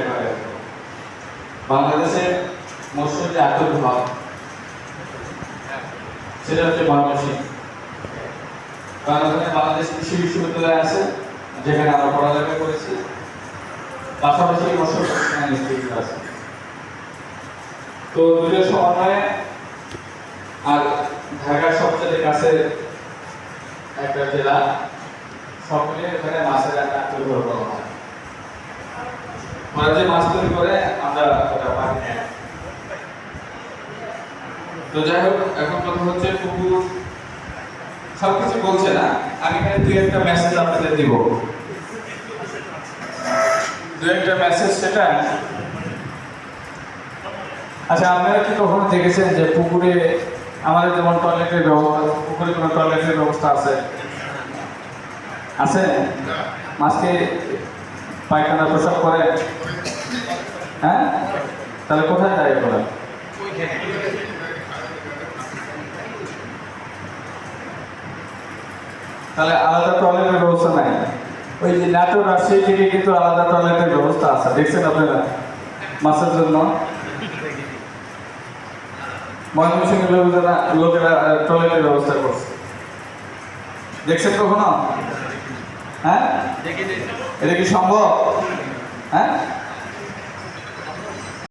এবারে বাংলাদেশে মৎস্য যে আত্মবিভাগ সেটা হচ্ছে ময়মনসিংহ কারণ বাংলাদেশ কৃষি বিশ্ববিদ্যালয় আছে, যেখানে আমরা পড়ালেখা করেছি। পাশাপাশি মৎস্য প্রশিক্ষণ ইনস্টিটিউট আছে। তো দুটোর সমন্বয়ে আর ঢাকার সবচেয়ে কাছে একটা জেলা মিলিয়ে এখানে মাছের একটা আত্মনির্ভর করা হয় ওরা যে মাছ তৈরি করে আমরা ওটা পানি নেই তো যাই হোক, এখন কথা হচ্ছে পুকুর সবকিছু বলছে না। আমি এখানে দুই একটা মেসেজ আপনাদের দিব। দু একটা মেসেজ সেটা। আচ্ছা আপনারা কি কখনো দেখেছেন যে পুকুরে আমাদের যেমন টয়লেটের ব্যবস্থা পুকুরে কোনো টয়লেটের ব্যবস্থা আছে? আছে? মাছকে পায়খানা প্রসাব করে? হ্যাঁ? তাহলে কোথায় যায় করে তাহলে আলাদা টয়লেটের ব্যবস্থা নাই। ওই যে নাটোর রাজশাহী থেকে কিন্তু আলাদা টয়লেটের ব্যবস্থা আছে। দেখছেন আপনারা? মাছের জন্য। ময়মনসিংহের লোকেরা লোকেরা টয়লেটের ব্যবস্থা করছে। দেখছেন কখনো? হ্যাঁ? এটা কি সম্ভব?